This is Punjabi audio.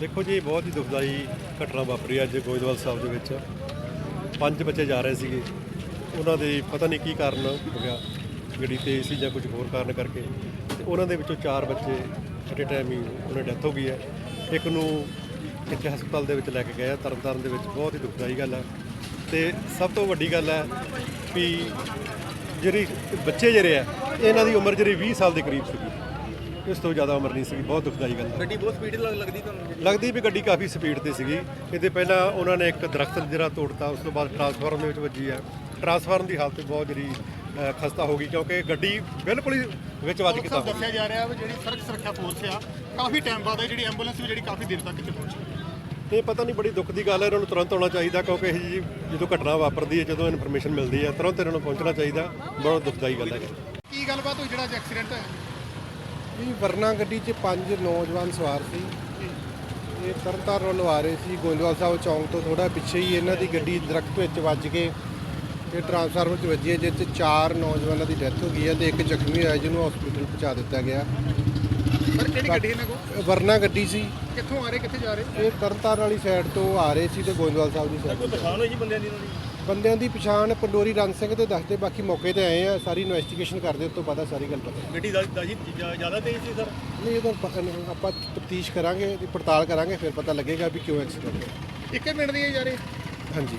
ਦੇਖੋ ਜੀ ਬਹੁਤ ਹੀ ਦੁਖਦਾਈ ਘਟਨਾ ਵਾਪਰੀ ਅੱਜ ਗੋਇੰਦਵਾਲ ਸਾਹਿਬ ਦੇ ਵਿੱਚ। ਪੰਜ ਬੱਚੇ ਜਾ ਰਹੇ ਸੀਗੇ। ਉਹਨਾਂ ਦੇ ਪਤਾ ਨਹੀਂ ਕੀ ਕਾਰਨ ਹੋ ਗਿਆ। ਗੱਡੀ ਤੇਜ਼ ਸੀ ਜਾਂ ਕੁਝ ਹੋਰ ਕਾਰਨ ਕਰਕੇ। ਤੇ ਉਹਨਾਂ ਦੇ ਵਿੱਚੋਂ ਚਾਰ ਬੱਚੇ ਐਟ ਟਾਈਮ ਹੀ ਉਹਨਾਂ ਦੀ ਡੈਥ ਹੋ ਗਈ ਹੈ। ਇੱਕ ਨੂੰ ਇੱਥੇ ਹਸਪਤਾਲ ਦੇ ਵਿੱਚ ਲੈ ਕੇ ਗਏ ਆ ਤਰਨਤਾਰਨ ਦੇ ਵਿੱਚ। ਬਹੁਤ ਹੀ ਦੁਖਦਾਈ ਗੱਲ ਹੈ। ਤੇ ਸਭ ਤੋਂ ਵੱਡੀ ਗੱਲ ਹੈ ਵੀ ਜਿਹੜੀ ਬੱਚੇ ਜਿਹੜੇ ਆ ਇਹਨਾਂ ਦੀ ਉਮਰ ਜਿਹੜੀ 20 ਸਾਲ ਦੇ ਕਰੀਬ ਸੀਗੀ। ਇਸ ਤੋਂ ਜ਼ਿਆਦਾ ਉਮਰ ਨਹੀਂ ਸੀਗੀ ਬਹੁਤ ਦੁਖਦਾਈ ਗੱਲ ਹੈ ਗੱਡੀ ਬਹੁਤ ਸਪੀਡ ਲੱਗਦੀ ਤੁਹਾਨੂੰ ਲੱਗਦੀ ਵੀ ਗੱਡੀ ਕਾਫੀ ਸਪੀਡ ਤੇ ਸੀਗੀ। ਇਹਦੇ ਪਹਿਲਾਂ ਉਹਨਾਂ ਨੇ ਇੱਕ ਦਰਖਤ ਜਿਹੜਾ ਤੋੜਤਾ ਉਸ ਤੋਂ ਬਾਅਦ ਟਰਾਂਸਫਾਰਮਰ ਦੇ ਵਿੱਚ ਵੱਜੀ ਹੈ ਟਰਾਂਸਫਾਰਮਰ ਦੀ ਹਾਲਤ ਬਹੁਤ ਜਿਹੜੀ ਖਸਤਾ ਹੋ ਗਈ ਕਿਉਂਕਿ ਗੱਡੀ ਬਿਲਕੁਲ ਹੀ ਵਿੱਚ ਵੱਜ ਕੇ ਤਾਂ ਸਭ ਦੱਸਿਆ ਜਾ ਰਿਹਾ ਵੀ ਜਿਹੜੀ ਸੜਕ ਸੁਰੱਖਿਆ ਫੋਰਸ ਆ ਕਾਫੀ ਟਾਈਮ ਬਾਅਦ ਇਹ ਜਿਹੜੀ ਐਂਬੂਲੈਂਸ ਵੀ ਜਿਹੜੀ ਕਾਫੀ ਦੇਰ ਤੱਕ ਇੱਥੇ ਪਹੁੰਚੀ ਇਹ ਪਤਾ ਨਹੀਂ ਬੜੀ ਦੁੱਖ ਦੀ ਗੱਲ ਹੈ ਇਹਨਾਂ ਨੂੰ ਤੁਰੰਤ ਆਉਣਾ ਚਾਹੀਦਾ ਕਿਉਂਕਿ ਇਹ ਜੀ ਜਦੋਂ ਘਟਨਾ ਵਾਪਰਦੀ ਹੈ ਜਦੋਂ ਇਨਫੋਰਮੇਸ਼ਨ ਮਿਲਦੀ ਹੈ ਤੁਰੰਤ ਇਹਨਾਂ ਨੂੰ ਪਹੁੰਚਣਾ ਚਾਹੀਦਾ। ਬਹੁਤ ਦੁਖਦਾਈ ਗੱਲ ਹੈ ਕੀ ਗੱਲਬਾਤ ਹੋਈ ਜਿਹੜਾ ਐਕਸੀਡੈਂਟ ਹੋਇਆ? ਇਹ ਵਰਨਾ ਗੱਡੀ 'ਚ ਪੰਜ ਨੌਜਵਾਨ ਸਵਾਰ ਸੀ। ਇਹ ਤਰਨਤਾਰਨ ਵੱਲੋਂ ਆ ਰਹੇ ਸੀ। ਗੋਇੰਦਵਾਲ ਸਾਹਿਬ ਚੌਂਕ ਤੋਂ ਥੋੜਾ ਪਿੱਛੇ ਹੀ ਇਹਨਾਂ ਦੀ ਗੱਡੀ ਦਰਖਤ ਵਿੱਚ ਵੱਜ ਕੇ ਤੇ ਟਰਾਂਸਫਾਰਮਰ 'ਚ ਵੱਜੀ ਹੈ ਜਿਸ 'ਚ ਚਾਰ ਨੌਜਵਾਨਾਂ ਦੀ ਡੈਥ ਹੋ ਗਈ ਹੈ ਤੇ ਇੱਕ ਜ਼ਖਮੀ ਹੋਇਆ ਜਿਹਨੂੰ ਹਸਪੀਟਲ ਪਹੁੰਚਾ ਦਿੱਤਾ ਗਿਆ। ਪਰ ਕਿਹੜੀ ਗੱਡੀ ਇਹਨਾਂ ਕੋਲ? ਵਰਨਾ ਗੱਡੀ ਸੀ। ਕਿੱਥੋਂ ਆ ਰਹੇ ਕਿੱਥੇ ਜਾ ਰਹੇ? ਇਹ ਤਰਨਤਾਰਨ ਵਾਲੀ ਸਾਈਡ ਤੋਂ ਆ ਰਹੇ ਸੀ ਤੇ ਗੋਇੰਦਵਾਲ ਸਾਹਿਬ ਦੀ ਸਾਈਡ ਪਛਾਣ ਹੋਈ ਜੀ ਬੰਦਿਆਂ ਦੀ। ਬੰਦਿਆਂ ਦੀ ਪਛਾਣ ਪੰਡੋਰੀ ਰਣ ਸਿੰਘ ਤੇ ਦੱਸਦੇ ਬਾਕੀ ਮੌਕੇ ਤੇ ਆਏ ਆ ਸਾਰੀ ਇਨਵੈਸਟੀਗੇਸ਼ਨ ਕਰਦੇ ਉਸ ਤੋਂ ਪਤਾ ਸਾਰੀ ਗੱਲ ਪਤਾ। ਗੱਡੀ ਦਾ ਜੀ ਜ਼ਿਆਦਾ ਤੇਜ਼ ਸੀ ਸਰ? ਨਹੀਂ ਇਹਦਾ ਪ- ਆਪਾਂ ਤਫਤੀਸ਼ ਕਰਾਂਗੇ ਇਹਦੀ ਪੜਤਾਲ ਕਰਾਂਗੇ ਫਿਰ ਪਤਾ ਲੱਗੇਗਾ ਵੀ ਕਿਉਂ ਐਕਸੀਡੈਂਟ ਹੋਇਆ। ਇੱਕੇ ਮਿੰਟ ਦੀ ਰਹੇ ਹਾਂਜੀ।